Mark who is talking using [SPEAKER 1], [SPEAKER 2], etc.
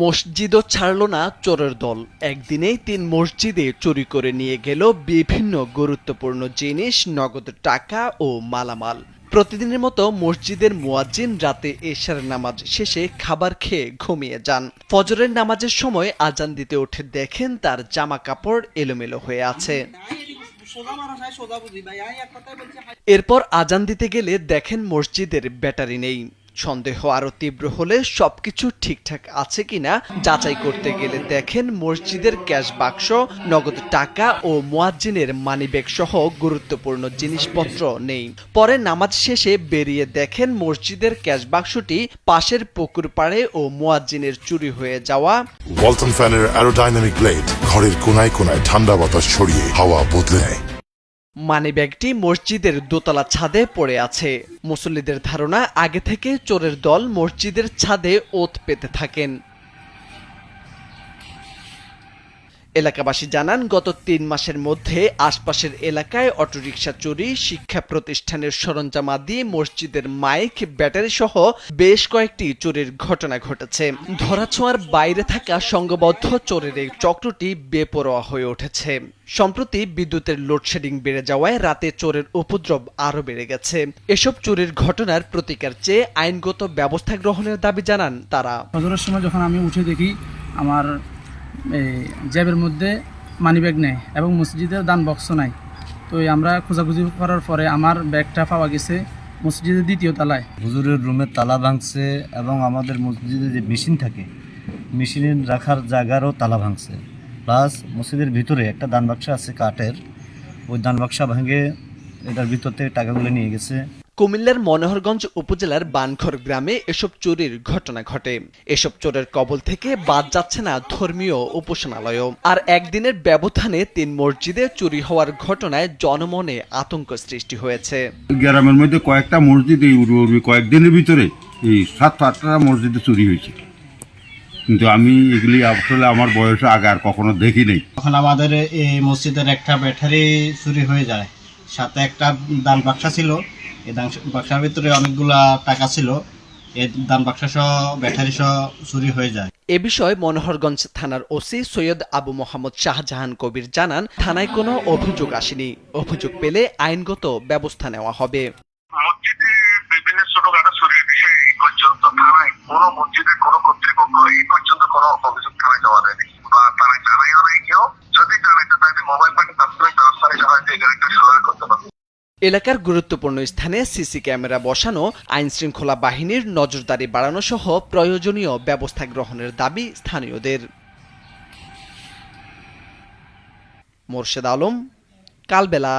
[SPEAKER 1] মসজিদও ছাড়ল না চোরের দল। একদিনেই তিন মসজিদে চুরি করে নিয়ে গেল বিভিন্ন গুরুত্বপূর্ণ জিনিস, নগদ টাকা ও মালামাল। প্রতিদিনের মতো মসজিদের মুয়াজ্জিন রাতে এশার নামাজ শেষে খাবার খেয়ে ঘুমিয়ে যান। ফজরের নামাজের সময় আজান দিতে উঠে দেখেন তার জামা কাপড় এলোমেলো হয়ে আছে। এরপর আজান দিতে গেলে দেখেন মসজিদের ব্যাটারি নেই। সন্দেহ আরও তীব্র হলে সবকিছু ঠিকঠাক আছে কিনা যাচাই করতে গেলে দেখেন মসজিদের ক্যাশ বাক্স, নগদ টাকা ও মোয়াজ্জিনের মানিব্যাগ সহ গুরুত্বপূর্ণ জিনিসপত্র নেই। পরে নামাজ শেষে বেরিয়ে দেখেন মসজিদের ক্যাশ বাক্সটি পাশের পুকুর পাড়ে ও মোয়াজ্জিনের চুরি হয়ে যাওয়া।
[SPEAKER 2] ওয়ালটন ফ্যানের অ্যারোডাইনামিক ব্লেড ঘরের কোনায় কোনায় ঠান্ডা বাতাস ছড়িয়ে হাওয়া বদলে নেয়।
[SPEAKER 1] মানিব্যাগটি মসজিদের দোতলা ছাদে পড়ে আছে। মুসল্লিদের ধারণা, আগে থেকে চোরের দল মসজিদের ছাদে ওত পেতে থাকেন। এলাকাবাসী জানান, গত তিন মাসের মধ্যে আশপাশের এলাকায় অটোরিকশা চুরি, শিক্ষা প্রতিষ্ঠানের সরঞ্জামাদি মসজিদের মাইক, ব্যাটারি সহ বেশ কয়েকটি চুরির ঘটনা ঘটেছে। ধরাছোঁয়ার বাইরে থাকা সংঘবদ্ধ চোরের এই চক্রটি বেপরোয়া হয়ে উঠেছে। সম্প্রতি বিদ্যুতের লোডশেডিং বেড়ে যাওয়ায় রাতে চোরের উপদ্রব আরও বেড়ে গেছে। এসব চুরির ঘটনার প্রতিকার চেয়ে আইনগত ব্যবস্থা গ্রহণের দাবি জানান তারা।
[SPEAKER 3] সময় যখন আমি উঠে দেখি, আমার এই জ্যাবের মধ্যে মানিব্যাগ নেয় এবং মসজিদের দান বক্স নাই। তো আমরা খোঁজাখুঁজি করার পরে আমার ব্যাগটা পাওয়া গেছে মসজিদের দ্বিতীয় তালায়।
[SPEAKER 4] হুজুরের রুমের তালা ভাঙছে এবং আমাদের মসজিদে যে মেশিন থাকে মেশিনের রাখার জায়গারও তালা ভাঙছে। প্লাস মসজিদের ভিতরে একটা দান বাক্সা আছে কাঠের, ওই দান বাক্সা ভেঙে এটার ভিতর থেকে টাকাগুলো নিয়ে গেছে।
[SPEAKER 1] কুমিল্লার মনোহরগঞ্জ উপজেলার বানখর গ্রামে এসব চুরির ঘটনা ঘটে। এসব চোরের কবল থেকে বাদ যাচ্ছে না ধর্মীয় উপাসনালয়ও। আর একদিনের ব্যবধানে তিন মসজিদে চুরি হওয়ার ঘটনায় জনমনে আতঙ্ক সৃষ্টি হয়েছে।
[SPEAKER 5] গ্রামের মধ্যে কয়েকটা মসজিদ এই কয়েকদিনের ভিতরে এই সাত আটটা মসজিদে চুরি হয়েছে। কিন্তু আমি এগুলি আসলে আমার বয়সে আগে আর কখনো দেখি নেই
[SPEAKER 6] তখন আমাদের এই মসজিদের একটা ব্যাটারি চুরি হয়ে যায়। সাথে একটা দান বাক্সা ছিল। এই দান বাক্সার ভিতরে অনেকগুলা টাকা ছিল এই দান বাক্সা সহ ব্যাটারি সহ চুরি হয়ে যায়।
[SPEAKER 1] এ বিষয়ে মনোহরগঞ্জ থানার ওসি সৈয়দ আবু মোহাম্মদ শাহজাহান কবির জানান থানায় কোনো অভিযোগ আসেনি। অভিযোগ পেলে আইনগত ব্যবস্থা নেওয়া হবে।
[SPEAKER 7] মসজিদে বিভিন্ন ছোটখাটো চুরির বিষয়ে এই পর্যন্ত থানায় কোনো মসজিদে কোনো কর্তৃপক্ষ এই পর্যন্ত কোনো অভিযোগ থানায় জমা দেয়নি বা থানায় জানাইও নাই কেউ। যদি জানাইতে তাহলে মোবাইল পানি তাৎক্ষণিক ব্যবস্থা নিতে হয়তো এখানে একটু সুরাহা করতে পারবে
[SPEAKER 1] এলাকার গুরুত্বপূর্ণ স্থানে সিসি ক্যামেরা বসানো আইন শৃঙ্খলা বাহিনীর নজরদারি বাড়ানো সহ প্রয়োজনীয় ব্যবস্থা গ্রহণের দাবি স্থানীয়দের। মোর্শেদ আলম, কালবেলা।